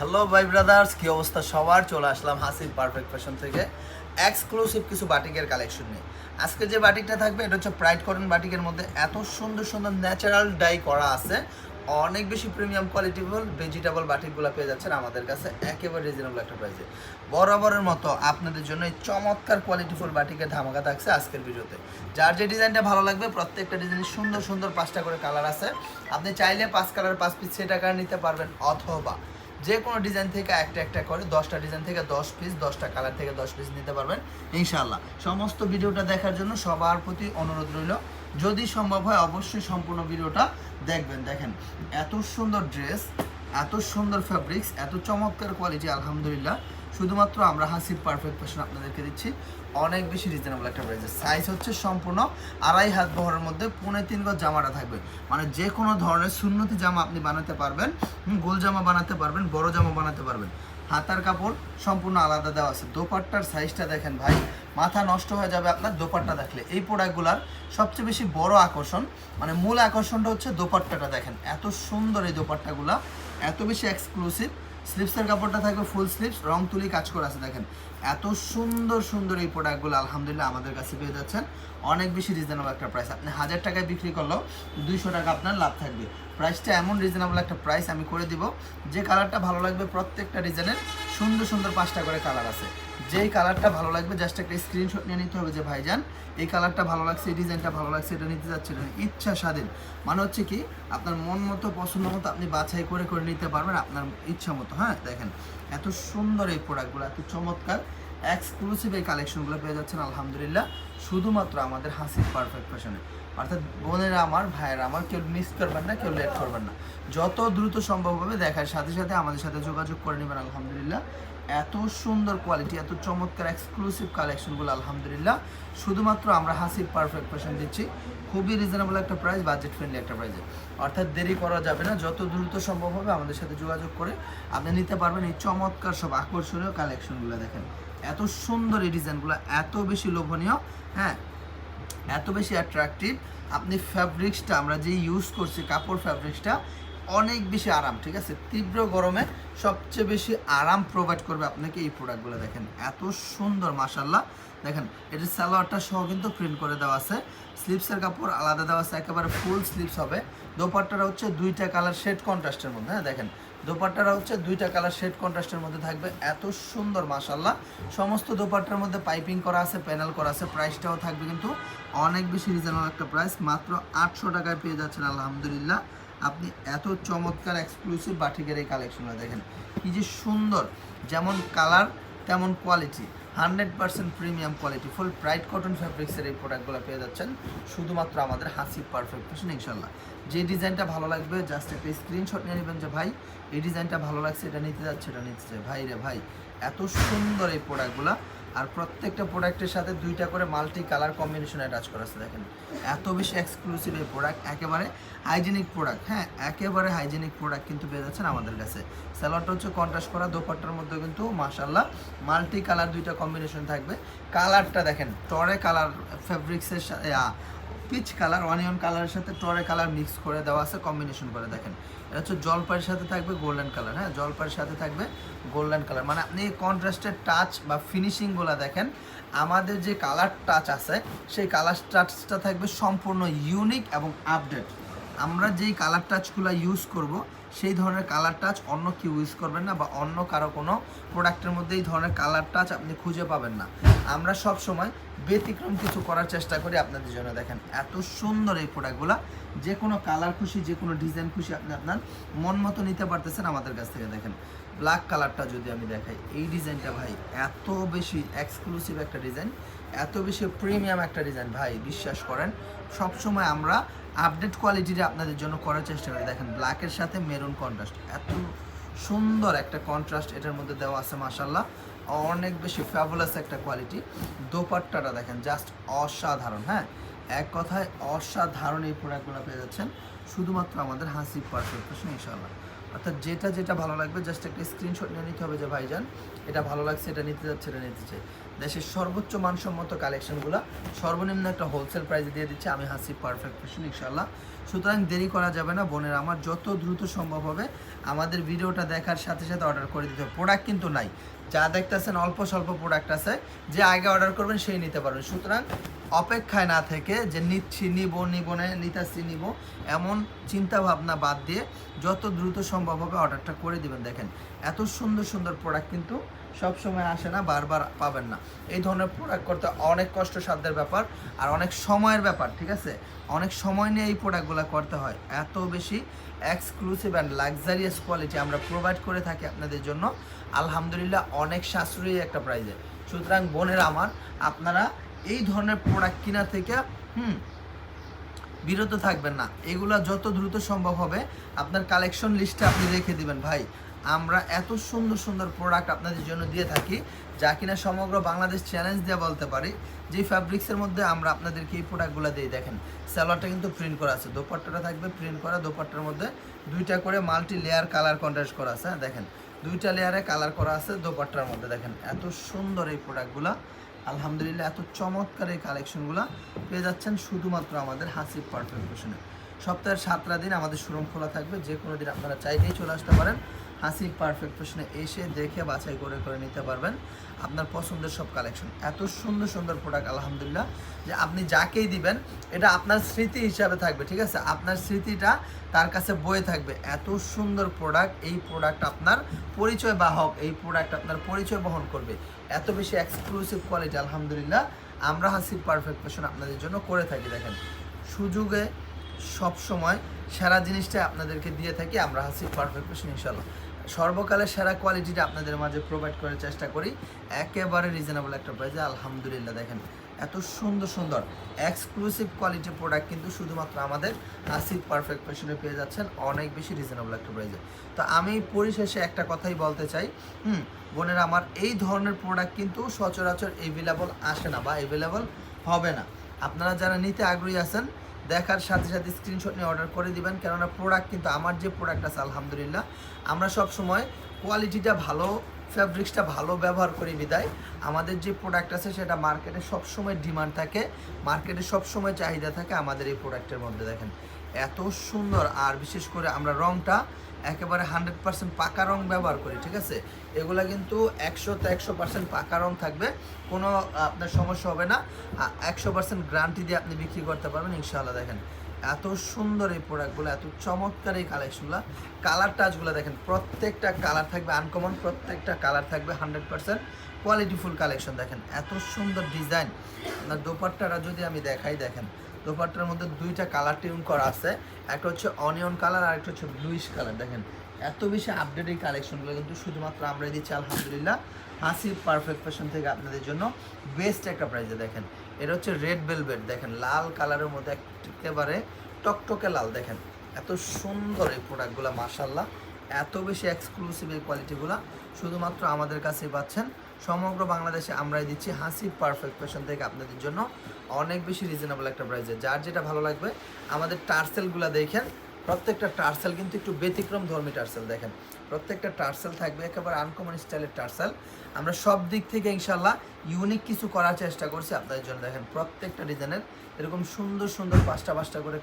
Hello ভাই brothers কি অবস্থা? সবার চলে আসলাম হাসির পারফেক্ট ফ্যাশন থেকে। এক্সক্লুসিভ কিছু বাটিকের কালেকশন নিয়ে। আজকে যে বাটিকটা থাকবে, এটা হচ্ছে প্রাইড কটন বাটিকের মধ্যে এত সুন্দর সুন্দর ন্যাচারাল ডাই করা আছে। অনেক বেশি প্রিমিয়াম কোয়ালিটিফুল ভেজিটেবল বাটিকগুলো পেয়ে যাচ্ছেন আমাদের কাছে। একেবারে রিজনেবল একটা প্রাইসে বরাবরের মতো আপনাদের জন্য এই চমৎকার কোয়ালিটিফুল বাটিকের ধামাকা থাকছে আজকের ভিডিওতে। যার যে ডিজাইনটা ভালো লাগবে, প্রত্যেকটা ডিজাইনের সুন্দর সুন্দর পাঁচটা করে কালার আছে। আপনি চাইলে পাঁচ কালার পাঁচ পিস সেট আকার নিতে পারবেন অথবা যে কোনো ডিজাইন থেকে একটা একটা করে, দশটা ডিজাইন থেকে দশ পিস দশটা কালার থেকে দশ পিস নিতে পারবেন ইনশাল্লাহ সমস্ত ভিডিওটা দেখার জন্য সবার প্রতি অনুরোধ রইল। যদি সম্ভব হয়, অবশ্যই সম্পূর্ণ ভিডিওটা দেখবেন। দেখেন, এত সুন্দর ড্রেস এত সুন্দর ফ্যাব্রিক্স এত চমৎকার কোয়ালিটি আলহামদুলিল্লাহ। শুধুমাত্র আমরা হাসির পারফেক্ট ফ্যাশন আপনাদেরকে দিচ্ছি। অনেক বেশি রিজনেবল একটা প্রাইসে সাইজ হচ্ছে সম্পূর্ণ আড়াই হাত বহরের মধ্যে, পৌনে তিন গজ জামাটা থাকবে। মানে যে কোনো ধরনের সুন্নতি জামা আপনি বানাতে পারবেন গোল জামা বানাতে পারবেন, বড় জামা বানাতে পারবেন। হাতার কাপড় সম্পূর্ণ আলাদা দেওয়া আছে। দোপাট্টার সাইজটা দেখেন ভাই, মাথা নষ্ট হয়ে যাবে আপনার দোপাট্টা দেখলে। এই প্রোডাক্টগুলার সবচেয়ে বেশি বড় আকর্ষণ মানে মূল আকর্ষণটা হচ্ছে দোপাট্টাটা দেখেন। এত সুন্দর এই দোপাট্টাগুলা, এত বেশি এক্সক্লুসিভ স্লিপসের কাপড়টা থাকবে ফুল স্লিপস রং তুলি কাজ করে আছে, দেখেন। এত সুন্দর সুন্দর এই প্রোডাক্টগুলো আলহামদুলিল্লাহ, আমাদের কাছে পেয়ে যাচ্ছেন। অনেক বেশি রিজনেবল একটা প্রাইস আপনি হাজার টাকায় বিক্রি করলেও দুইশো টাকা আপনার লাভ থাকবে। প্রাইসটা এমন রিজনেবল একটা প্রাইস আমি করে দিব, যে কালারটা ভালো লাগবে প্রত্যেকটা ডিজাইনের সুন্দর সুন্দর পাঁচটা করে কালার আছে। যেই কালারটা ভালো লাগবে জাস্ট একটা স্ক্রিনশট নিয়ে নিতে হবে যে, ভাইজান, এই কালারটা ভালো লাগছে, এই ডিজাইনটা ভালো লাগছে, এটা নিতে যাচ্ছে এটা ইচ্ছা স্বাধীন। মানে হচ্ছে কি, আপনার মন মতো, পছন্দ মতো আপনি বাছাই করে করে নিতে পারবেন আপনার ইচ্ছা মতো। হ্যাঁ দেখেন, এত সুন্দর এই প্রোডাক্টগুলো এত চমৎকার। এক্সক্লুসিভ এই কালেকশনগুলো পেয়ে যাচ্ছেন, আলহামদুলিল্লাহ। শুধুমাত্র আমাদের হাসির পারফেক্ট ফ্যাশনে অর্থাৎ বোনেরা আমার, ভাইয়েরা আমার, কেউ মিস করবেন না, কেউ লেট করবেন না। যত দ্রুত সম্ভব হবে, দেখার সাথে সাথে আমাদের সাথে যোগাযোগ করে নেবেন, আলহামদুলিল্লাহ। এত সুন্দর কোয়ালিটি এত চমৎকার এক্সক্লুসিভ কালেকশনগুলো আলহামদুলিল্লাহ। শুধুমাত্র আমরা হাসির পারফেক্ট ফ্যাশন দিচ্ছি। খুবই রিজনেবল একটা প্রাইস বাজেট ফ্রেন্ডলি একটা প্রাইসে অর্থাৎ দেরি করা যাবে না, যত দ্রুত সম্ভব হবে আমাদের সাথে যোগাযোগ করে আপনি নিতে পারবেন এই চমৎকার সব আকর্ষণীয় কালেকশনগুলো দেখেন। এত সুন্দর এই ডিজাইনগুলো এত বেশি লোভনীয় হ্যাঁ? এত বেশি অ্যাট্রাকটিভ আপনি ফ্যাব্রিক্সটা আমরা যে ইউজ করছি, কাপড় ফ্যাব্রিক্সটা অনেক বেশি আরাম, ঠিক আছে? তীব্র গরমে সবচেয়ে বেশি আরাম প্রোভাইড করবে আপনাকে এই প্রোডাক্টগুলো দেখেন। এত সুন্দর মাসাল্লাহ দেখেন এটির সালোয়ারটা সহ কিন্তু প্রিন্ট করে দেওয়া আছে। স্লিপসের কাপড় আলাদা দেওয়া আছে, একেবারে ফুল স্লিপস হবে। দোপাট্টাটা হচ্ছে দুইটা কালার শেড কন্ট্রাস্টের মধ্যে হ্যাঁ দেখেন। দোপাট্টাটা হচ্ছে দুইটা কালার শেড কন্ট্রাস্টের মধ্যে থাকবে। এত সুন্দর মাসাল্লাহ সমস্ত দোপাট্টার মধ্যে পাইপিং করা আছে প্যানেল করা আছে প্রাইসটাও থাকবে কিন্তু অনেক বেশি রিজনেবল একটা প্রাইস মাত্র আটশো টাকায় পেয়ে যাচ্ছেন, আলহামদুলিল্লাহ। আপনি এত চমৎকার এক্সক্লুসিভ বাটিকের এই কালেকশনগুলো দেখেন। কি যে সুন্দর। যেমন কালার তেমন quality hundred percent premium quality full bright cotton ফ্যাব্রিক্সের এই প্রোডাক্টগুলো পেয়ে যাচ্ছেন। শুধুমাত্র আমাদের হাসি পারফেক্ট ফ্যাশন ইনশাল্লাহ যে ডিজাইনটা ভালো লাগবে জাস্ট একটা স্ক্রিনশট নিয়ে নেবেন যে, ভাই, এই ডিজাইনটা ভালো লাগছে, এটা নিতে যাচ্ছে, এটা নিতে চাই ভাই রে ভাই, এত সুন্দর এই প্রোডাক্টগুলো আর প্রত্যেকটা প্রোডাক্টের সাথে দুইটা করে মাল্টি কালার কম্বিনেশন অ্যাটাচ করা আছে, দেখেন। এত বেশি এক্সক্লুসিভ এই প্রোডাক্ট একেবারে হাইজেনিক প্রোডাক্ট হ্যাঁ একেবারে হাইজেনিক প্রোডাক্ট কিন্তু পেয়ে যাচ্ছেন আমাদের কাছে। স্যালাডটা হচ্ছে কন্ট্রাস্ট করা, দোপাট্টার মধ্যে কিন্তু মাসাল্লাহ মাল্টি কালার দুইটা কম্বিনেশন থাকবে। কালারটা দেখেন টরে কালার ফেব্রিক্সের পিচ কালার, অনিয়ন কালারের সাথে টরে কালার মিক্স করে দেওয়া আছে, কম্বিনেশন করে দেখেন। এটা হচ্ছে জলপাইয়ের সাথে থাকবে গোল্ডেন কালার হ্যাঁ? জলপাইয়ের সাথে থাকবে গোল্ডেন কালার। মানে আপনি কন্ট্রাস্টের টাচ বা ফিনিশিংগুলো দেখেন, আমাদের যে কালার টাচ আছে, সেই কালার টাচটা থাকবে সম্পূর্ণ ইউনিক এবং আপডেট আমরা যেই কালার টাচগুলো ইউজ করব সেই ধরনের কালার টাচ অন্য কেউ ইউজ করবেন না বা অন্য কারও কোনো প্রোডাক্টের মধ্যে এই ধরনের কালার টাচ আপনি খুঁজে পাবেন না। আমরা সব সময় ব্যতিক্রম কিছু করার চেষ্টা করি আপনাদের জন্য। দেখেন, এত সুন্দর এই প্রোডাক্টগুলো যে কোনো কালার খুশি, যে কোনো ডিজাইন খুশি আপনি আপনার মন মতো নিতে পারতেছেন আমাদের কাছ থেকে। দেখেন ব্ল্যাক কালারটা যদি আমি দেখাই, এই ডিজাইনটা ভাই এত বেশি এক্সক্লুসিভ একটা ডিজাইন এত বেশি প্রিমিয়াম একটা ডিজাইন ভাই, বিশ্বাস করেন, সবসময় আমরা আপডেট কোয়ালিটিটা আপনাদের জন্য করার চেষ্টা করি। দেখেন ব্ল্যাকের সাথে মেরুন কন্ট্রাস্ট এত সুন্দর একটা কন্ট্রাস্ট এটার মধ্যে দেওয়া আছে মাসাল্লাহ অনেক বেশি ফ্যাবুলাস একটা কোয়ালিটি দোপাট্টাটা দেখেন জাস্ট অসাধারণ হ্যাঁ? এক কথায় অসাধারণ এই প্রোডাক্টগুলো পেয়ে যাচ্ছেন। শুধুমাত্র আমাদের হাসি পারফেক্ট ইনশাল্লাহ অর্থাৎ যেটা যেটা ভালো লাগবে জাস্ট একটা স্ক্রিনশট নিয়ে নিতে হবে যে ভাইজান, এটা ভালো লাগছে, এটা নিতে যাচ্ছে, এটা নিতে চাই। দেশের সর্বোচ্চ মানসম্মত কালেকশনগুলো সর্বনিম্ন একটা হোলসেল প্রাইসে দিয়ে দিচ্ছে। আমি হাসি পারফেক্ট ফ্যাশন ইনশাল্লাহ সুতরাং দেরি করা যাবে না, বোনের, আমার যত দ্রুত সম্ভব হবে, আমাদের ভিডিওটা দেখার সাথে সাথে অর্ডার করে দিতে হবে। প্রোডাক্ট কিন্তু নাই। যা দেখতেছেন, অল্প স্বল্প প্রোডাক্ট আছে। যে আগে অর্ডার করবেন, সেই নিতে পারবেন। সুতরাং অপেক্ষায় না থেকে যে নিচ্ছি, নিব নিব না, নিতাছি, নিব, এমন চিন্তা ভাবনা বাদ দিয়ে যত দ্রুত সম্ভব হবে অর্ডারটা করে দিবেন। দেখেন, এত সুন্দর সুন্দর প্রোডাক্ট কিন্তু সব সময় আসে না, বারবার পাবেন না। এই ধরনের প্রোডাক্ট করতে অনেক কষ্ট সাধ্যের ব্যাপার আর অনেক সময়ের ব্যাপার, ঠিক আছে? অনেক সময় নিয়ে এই প্রোডাক্টগুলো করতে হয়। এত বেশি এক্সক্লুসিভ অ্যান্ড লাক্সারিয়াস কোয়ালিটি আমরা প্রোভাইড করে থাকি আপনাদের জন্য। আলহামদুলিল্লাহ, অনেক সাশ্রয়ী একটা প্রাইজে সুতরাং বোনের আমার, আপনারা এই ধরনের প্রোডাক্ট কিনা থেকে, হুম, বিরত থাকবেন না। এগুলো যত দ্রুত সম্ভব হবে, আপনার কালেকশন লিস্টে আপনি রেখে দিবেন, ভাই। আমরা এত সুন্দর সুন্দর প্রোডাক্ট আপনাদের জন্য দিয়ে থাকি, যা কিনা সমগ্র বাংলাদেশ চ্যালেঞ্জ দিয়ে বলতে পারি। যে ফ্যাব্রিক্সের মধ্যে আমরা আপনাদেরকে এই প্রোডাক্টগুলো দিয়ে দেখেন স্যালোয়ারটা কিন্তু প্রিন্ট করা আছে, দোপাট্টাটা থাকবে প্রিন্ট করা, দোপাট্টার মধ্যে দুইটা করে মাল্টি লেয়ার কালার কন্ট্রাস্ট করা আছে হ্যাঁ দেখেন। দুইটা লেয়ারে কালার করা আছে, দোপাট্টার মধ্যে দেখেন, এত সুন্দর এই প্রোডাক্টগুলো আলহামদুলিল্লাহ, এত চমৎকার এই কালেকশনগুলো পেয়ে যাচ্ছেন শুধুমাত্র আমাদের হাসিব পারফেক্ট ফ্যাশনে সপ্তাহের সাতটা দিন আমাদের শোরুম খোলা থাকবে, যে কোনো দিন আপনারা চাইলেই চলে আসতে পারেন। হাসিব পারফেক্ট ফ্যাশনে এসে দেখে বাছাই করে করে নিতে পারবেন আপনার পছন্দের সব কালেকশন এত সুন্দর সুন্দর প্রোডাক্ট আলহামদুলিল্লাহ, যে আপনি যাকেই দিবেন, এটা আপনার স্মৃতি হিসাবে থাকবে, ঠিক আছে? আপনার স্মৃতিটা তার কাছে বয়ে থাকবে। এত সুন্দর প্রোডাক্ট এই প্রোডাক্ট আপনার পরিচয় বাহক, এই প্রোডাক্ট আপনার পরিচয় বহন করবে। এত বেশি এক্সক্লুসিভ কোয়ালিটি আলহামদুলিল্লাহ, আমরা হাসিব পারফেক্ট ফ্যাশন আপনাদের জন্য করে থাকি, দেখেন। সুযোগে সব সময় সেরা জিনিসটা আপনাদেরকে দিয়ে থাকি, আমরা হাসিব পারফেক্ট ফ্যাশন ইনশাল্লাহ সর্বকালের সেরা কোয়ালিটিটা আপনাদের মাঝে প্রোভাইড করার চেষ্টা করি। একেবারে রিজনেবল একটা প্রাইসে আলহামদুলিল্লাহ, দেখেন। এত সুন্দর সুন্দর এক্সক্লুসিভ কোয়ালিটি প্রোডাক্ট কিন্তু শুধুমাত্র আমাদের আসিফ পারফেক্ট ফ্যাশনে পেয়ে যাচ্ছেন। অনেক বেশি রিজনেবল একটা প্রাইসে তো আমি পরিশেষে একটা কথাই বলতে চাই। হুম, বোনের আমার, এই ধরনের প্রোডাক্ট কিন্তু সচরাচর এভেলেবল আসে না বা এভেলেবল হবে না। আপনারা যারা নিতে আগ্রহী আছেন দেখার সাথে সাথে স্ক্রিনশট নিয়ে অর্ডার করে দিবেন। কেননা প্রোডাক্ট কিন্তু আমার যে প্রোডাক্ট আছে, আলহামদুলিল্লাহ, আমরা সব সময় কোয়ালিটিটা ভালো ফ্যাব্রিক্সটা ভালো ব্যবহার করি বিদায়। আমাদের যে প্রোডাক্ট আছে, সেটা মার্কেটে সবসময় ডিমান্ড থাকে মার্কেটে সবসময় চাহিদা থাকে আমাদের এই প্রোডাক্টের মধ্যে দেখেন। এত সুন্দর, আর বিশেষ করে আমরা রংটা একেবারে হান্ড্রেড পার্সেন্ট পাকা রং ব্যবহার করি, ঠিক আছে? এগুলা কিন্তু একশোতে একশো পার্সেন্ট পাকা রং থাকবে, কোনো আপনার সমস্যা হবে না। একশো পার্সেন্ট গ্যারান্টি দিয়ে আপনি বিক্রি করতে পারবেন, ইনশাআল্লাহ, দেখেন। এত সুন্দর এই প্রোডাক্টগুলো এত চমৎকার এই কালেকশনগুলো কালার টাচগুলো দেখেন, প্রত্যেকটা কালার থাকবে আনকমন প্রত্যেকটা কালার থাকবে, হান্ড্রেড পার্সেন্ট কোয়ালিটিফুল কালেকশন দেখেন। এত সুন্দর ডিজাইন আপনার দোপাট্টাটা যদি আমি দেখাই, দেখেন দোপাট্টার মধ্যে দুইটা কালার টিউন করা আছে। একটা হচ্ছে অনিয়ন কালার আর একটা হচ্ছে ব্লুইশ কালার দেখেন, এত বেশি আপডেট এই কালেকশনগুলো কিন্তু শুধুমাত্র আমরাই দিচ্ছি, আলহামদুলিল্লাহ। হাসিব পারফেক্ট ফ্যাশন থেকে আপনাদের জন্য বেস্ট একটা প্রাইজে দেখেন। এটা হচ্ছে রেড ভেলভেট দেখেন, লাল কালারের মধ্যে একেবারে টকটকে লাল, দেখেন। এত সুন্দর এই প্রোডাক্টগুলো মার্শাল্লাহ এত বেশি এক্সক্লুসিভ এই কোয়ালিটিগুলো শুধুমাত্র আমাদের কাছেই পাচ্ছেন। সমগ্র বাংলাদেশে আমরাই দিচ্ছি হাসি পারফেক্ট ফ্যাশন থেকে আপনাদের জন্য। অনেক বেশি রিজনেবল একটা প্রাইসে যার যেটা ভালো লাগবে, আমাদের টার্সেলগুলো দেখেন। প্রত্যেকটা টার্সেল কিন্তু একটু ব্যতিক্রম ধর্মী টার্সেল দেখেন। প্রত্যেকটা টার্সেল থাকবে একেবারে আনকমন স্টাইলের টার্সেল। আমরা সব দিক থেকে ইনশাল্লাহ ইউনিক কিছু করার চেষ্টা করছি আপনাদের জন্য। দেখেন প্রত্যেকটা ডিজাইনের এরকম সুন্দর সুন্দর পাঁচটা পাঁচটা করে